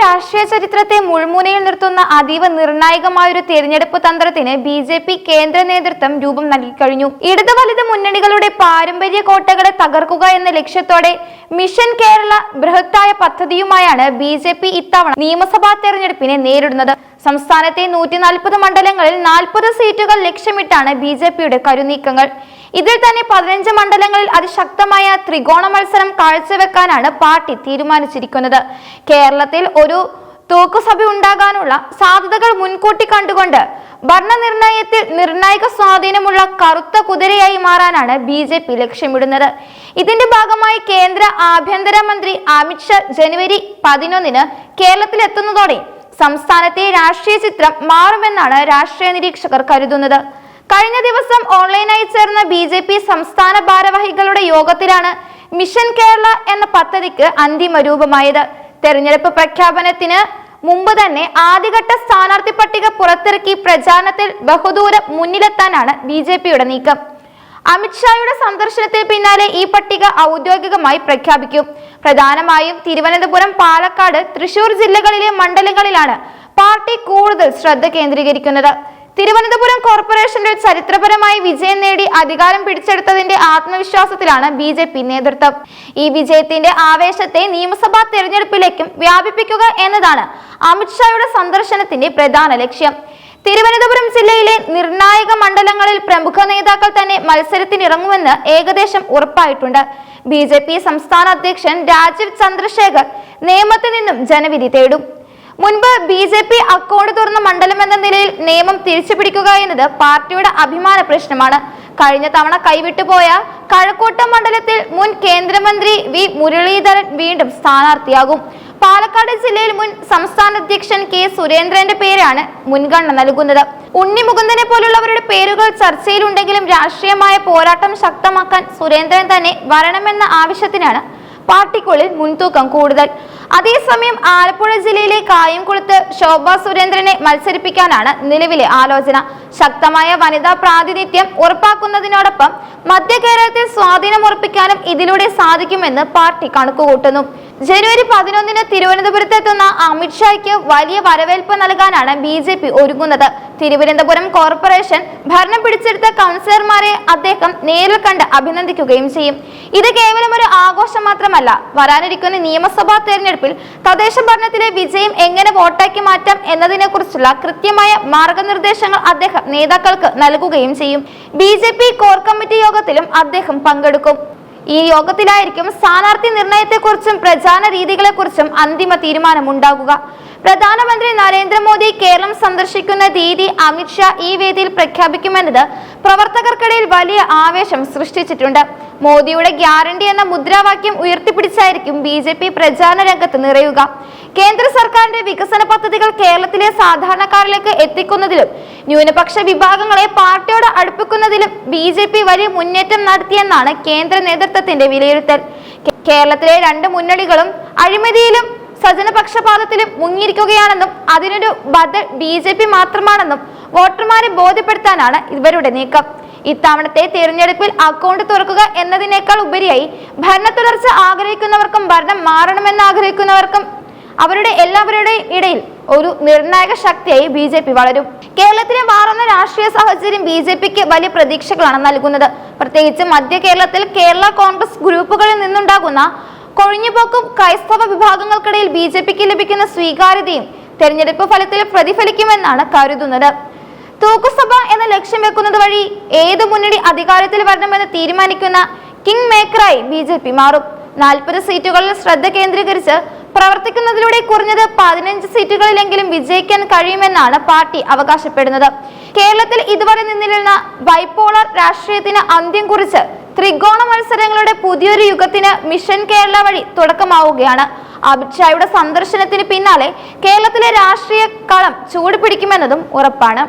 രാഷ്ട്രീയ ചരിത്രത്തെ മുൾമുനയിൽ നിർത്തുന്ന അതീവ നിർണായകമായൊരു തെരഞ്ഞെടുപ്പ് തന്ത്രത്തിന് ബി ജെ പി കേന്ദ്ര നേതൃത്വം രൂപം നൽകിക്കഴിഞ്ഞു ഇടത് വലത് മുന്നണികളുടെ പാരമ്പര്യ കോട്ടകളെ തകർക്കുക എന്ന ലക്ഷ്യത്തോടെ മിഷൻ കേരള ബൃഹത്തായ പദ്ധതിയുമായാണ് ബി ജെ പി ഇത്തവണ നിയമസഭാ തെരഞ്ഞെടുപ്പിനെ നേരിടുന്നത്. സംസ്ഥാനത്തെ നൂറ്റി നാൽപ്പത് മണ്ഡലങ്ങളിൽ നാൽപ്പത് സീറ്റുകൾ ലക്ഷ്യമിട്ടാണ് ബി ജെ പിയുടെ കരുനീക്കങ്ങൾ. ഇതിൽ തന്നെ പതിനഞ്ച് മണ്ഡലങ്ങളിൽ അതിശക്തമായ ത്രികോണ മത്സരം കാഴ്ചവെക്കാനാണ് പാർട്ടി തീരുമാനിച്ചിരിക്കുന്നത്. കേരളത്തിൽ ഒരു തോക്കുസഭ ഉണ്ടാകാനുള്ള സാധ്യതകൾ മുൻകൂട്ടി കണ്ടുകൊണ്ട് ഭരണനിർണയത്തിൽ നിർണായക സ്വാധീനമുള്ള കറുത്ത കുതിരയായി മാറാനാണ് ബി ജെ പി ലക്ഷ്യമിടുന്നത്. ഇതിന്റെ ഭാഗമായി കേന്ദ്ര ആഭ്യന്തര ആഭ്യന്തരമന്ത്രി അമിത്ഷാ ജനുവരി പതിനൊന്നിന് കേരളത്തിലെത്തുന്നതോടെ സംസ്ഥാനത്തെ രാഷ്ട്രീയ ചിത്രം മാറുമെന്നാണ് രാഷ്ട്രീയ നിരീക്ഷകർ കരുതുന്നത്. കഴിഞ്ഞ ദിവസം ഓൺലൈനായി ചേർന്ന ബി ജെ പി സംസ്ഥാന ഭാരവാഹികളുടെ യോഗത്തിലാണ് മിഷൻ കേരള എന്ന പദ്ധതിക്ക് അന്തിമ രൂപമായത് തെരഞ്ഞെടുപ്പ് പ്രഖ്യാപനത്തിന് മുമ്പ് തന്നെ ആദ്യഘട്ട സ്ഥാനാർത്ഥി പട്ടിക പുറത്തിറക്കി പ്രചാരണത്തിൽ ബഹുദൂരം മുന്നിലെത്താനാണ് ബി ജെ പിയുടെ നീക്കം. അമിത്ഷായുടെ സന്ദർശനത്തിന് പിന്നാലെ ഈ പട്ടിക ഔദ്യോഗികമായി പ്രഖ്യാപിക്കും. പ്രധാനമായും തിരുവനന്തപുരം പാലക്കാട് തൃശൂർ ജില്ലകളിലെ മണ്ഡലങ്ങളിലാണ് പാർട്ടി കൂടുതൽ ശ്രദ്ധ കേന്ദ്രീകരിക്കുന്നത്. തിരുവനന്തപുരം കോർപ്പറേഷന്റെ ചരിത്രപരമായി വിജയം നേടി അധികാരം പിടിച്ചെടുത്തതിന്റെ ആത്മവിശ്വാസത്തിലാണ് ബി ജെ പി നേതൃത്വം. ഈ വിജയത്തിന്റെ ആവേശത്തെ നിയമസഭാ തെരഞ്ഞെടുപ്പിലേക്കും വ്യാപിപ്പിക്കുക എന്നതാണ് അമിത്ഷായുടെ സന്ദർശനത്തിന്റെ പ്രധാന ലക്ഷ്യം. തിരുവനന്തപുരം ജില്ലയിലെ നിർണായക മണ്ഡലങ്ങളിൽ പ്രമുഖ നേതാക്കൾ തന്നെ മത്സരത്തിനിറങ്ങുമെന്ന് ഏകദേശം ഉറപ്പായിട്ടുണ്ട്. ബി ജെ പി സംസ്ഥാന അധ്യക്ഷൻ രാജീവ് ചന്ദ്രശേഖർ നിയമത്തിൽ നിന്നും ജനവിധി തേടും. മുൻപ് ബി ജെ പി അക്കൗണ്ട് തുറന്ന മണ്ഡലം എന്ന നിലയിൽ നിയമം തിരിച്ചു പിടിക്കുക എന്നത് പാർട്ടിയുടെ അഭിമാന പ്രശ്നമാണ്. കഴിഞ്ഞ തവണ കൈവിട്ടുപോയ കഴക്കൂട്ടം മണ്ഡലത്തിൽ മുൻ കേന്ദ്രമന്ത്രി വി മുരളീധരൻ വീണ്ടും സ്ഥാനാർത്ഥിയാകും. പാലക്കാട് ജില്ലയിൽ മുൻ സംസ്ഥാന അധ്യക്ഷൻ കെ സുരേന്ദ്രന്റെ പേരാണ് മുൻഗണന നൽകുന്നത്. ഉണ്ണി മുകുന്ദനെ പോലുള്ളവരുടെ പേരുകൾ ചർച്ചയിലുണ്ടെങ്കിലും രാഷ്ട്രീയമായ പോരാട്ടം ശക്തമാക്കാൻ സുരേന്ദ്രൻ തന്നെ വരണമെന്ന ആവശ്യത്തിനാണ് പാർട്ടിക്കുള്ളിൽ മുൻതൂക്കം കൂടുതൽ. അതേസമയം ആലപ്പുഴ ജില്ലയിലെ കായംകുളത്ത് ശോഭ സുരേന്ദ്രനെ മത്സരിപ്പിക്കാനാണ് നിലവിലെ ആലോചന. ശക്തമായ വനിതാ പ്രാതിനിധ്യം ഉറപ്പാക്കുന്നതിനോടൊപ്പം മധ്യ കേരളത്തിൽ സ്വാധീനം ഉറപ്പിക്കാനും ഇതിലൂടെ സാധിക്കുമെന്ന് പാർട്ടി കണക്കുകൂട്ടുന്നു. ജനുവരി പതിനൊന്നിന് തിരുവനന്തപുരത്ത് തിരുവനന്തപുരത്തെത്തുന്ന അമിത്ഷായ്ക്ക് വലിയ വരവേൽപ്പ് നൽകാനാണ് ബി ജെ പി ഒരുങ്ങുന്നത്. തിരുവനന്തപുരം കോർപ്പറേഷൻ ഭരണം പിടിച്ചെടുത്ത കൗൺസിലർമാരെ അദ്ദേഹം നേരിൽ കണ്ട് അഭിനന്ദിക്കുകയും ചെയ്യും. ഇത് കേവലം ഒരു ആഘോഷം മാത്രമല്ല വരാനിരിക്കുന്ന നിയമസഭാ തെരഞ്ഞെടുപ്പിൽ തദ്ദേശ ഭരണത്തിലെ വിജയം എങ്ങനെ വോട്ടാക്കി മാറ്റാം എന്നതിനെക്കുറിച്ചുള്ള കൃത്യമായ മാർഗനിർദ്ദേശങ്ങൾ അദ്ദേഹം നേതാക്കൾക്ക് നൽകുകയും ചെയ്യും. ബി കോർ കമ്മിറ്റി യോഗത്തിലും അദ്ദേഹം പങ്കെടുക്കും. ഈ യോഗത്തിലായിരിക്കും സ്ഥാനാർത്ഥി നിർണയത്തെക്കുറിച്ചും പ്രചാരണ രീതികളെക്കുറിച്ചും അന്തിമ തീരുമാനമുണ്ടാകുക. പ്രധാനമന്ത്രി നരേന്ദ്രമോദി കേരളം സന്ദർശിക്കുന്ന തീയതി അമിത്ഷാ ഈ വേദിയിൽ പ്രഖ്യാപിക്കുമെന്നത് പ്രവർത്തകർക്കിടയിൽ വലിയ ആവേശം സൃഷ്ടിച്ചിട്ടുണ്ട്. മോദിയുടെ ഗ്യാരണ്ടി എന്ന മുദ്രാവാക്യം ഉയർത്തിപ്പിടിച്ചായിരിക്കും ബി ജെ പി പ്രചാരണ രംഗത്ത് നിറയുക. കേന്ദ്ര സർക്കാരിന്റെ വികസന പദ്ധതികൾ കേരളത്തിലെ സാധാരണക്കാരിലേക്ക് എത്തിക്കുന്നതിലും ന്യൂനപക്ഷ വിഭാഗങ്ങളെ പാർട്ടിയോട് അടുപ്പിക്കുന്നതിലും ബി ജെ പി വലിയ മുന്നേറ്റം നടത്തിയെന്നാണ് കേന്ദ്ര നേതൃത്വത്തിന്റെ വിലയിരുത്തൽ. കേരളത്തിലെ രണ്ട് മുന്നണികളും അഴിമതിയിലും സജനപക്ഷപാതത്തിലും മുങ്ങിയിരിക്കുകയാണെന്നും അതിനൊരു ബദൽ ബി ജെ പി മാത്രമാണെന്നും വോട്ടർമാരെ ബോധ്യപ്പെടുത്താനാണ് ഇവരുടെ നീക്കം. ഇത്തവണത്തെ തിരഞ്ഞെടുപ്പിൽ അക്കൗണ്ട് തുറക്കുക എന്നതിനേക്കാൾ ഉപരിയായി ഭരണ തുടർച്ച ആഗ്രഹിക്കുന്നവർക്കും ഭരണം മാറണമെന്ന് ആഗ്രഹിക്കുന്നവർക്കും അവരുടെ എല്ലാവരുടെയും ഇടയിൽ ഒരു നിർണായക ശക്തിയായി ബി ജെ പി വളരും. കേരളത്തിലെ മാറുന്ന രാഷ്ട്രീയ സാഹചര്യം ബി ജെ പിക്ക് വലിയ പ്രതീക്ഷകളാണ് നൽകുന്നത്. പ്രത്യേകിച്ച് മധ്യ കേരളത്തിൽ കേരള കോൺഗ്രസ് ഗ്രൂപ്പുകളിൽ നിന്നുണ്ടാകുന്ന കൊഴിഞ്ഞുപോക്കും ക്രൈസ്തവ വിഭാഗങ്ങൾക്കിടയിൽ ബി ജെ പിക്ക് ലഭിക്കുന്ന സ്വീകാര്യതയും തെരഞ്ഞെടുപ്പ് ഫലത്തിൽ പ്രതിഫലിക്കുമെന്നാണ് കരുതുന്നത്. തൂക്കുസഭ എന്ന ലക്ഷ്യം വെക്കുന്നത് വഴി ഏത് മുന്നണി അധികാരത്തിൽ വരണമെന്ന് തീരുമാനിക്കുന്ന കിങ് മേക്കറായി ബി ജെ പി മാറും. നാൽപ്പത് സീറ്റുകളിൽ ശ്രദ്ധ കേന്ദ്രീകരിച്ച് പ്രവർത്തിക്കുന്നതിലൂടെ കുറഞ്ഞത് പതിനഞ്ച് സീറ്റുകളിലെങ്കിലും വിജയിക്കാൻ കഴിയുമെന്നാണ് പാർട്ടി അവകാശപ്പെടുന്നത്. കേരളത്തിൽ ഇതുവരെ നിന്നിരുന്ന ബൈപോളർ രാഷ്ട്രീയത്തിന് അന്ത്യം കുറിച്ച് ത്രികോണ മത്സരങ്ങളുടെ പുതിയൊരു യുഗത്തിന് മിഷൻ കേരള വഴി തുടക്കമാവുകയാണ്. അമിത്ഷായുടെ സന്ദർശനത്തിന് പിന്നാലെ കേരളത്തിലെ രാഷ്ട്രീയ കളം ചൂടുപിടിക്കുമെന്നതും ഉറപ്പാണ്.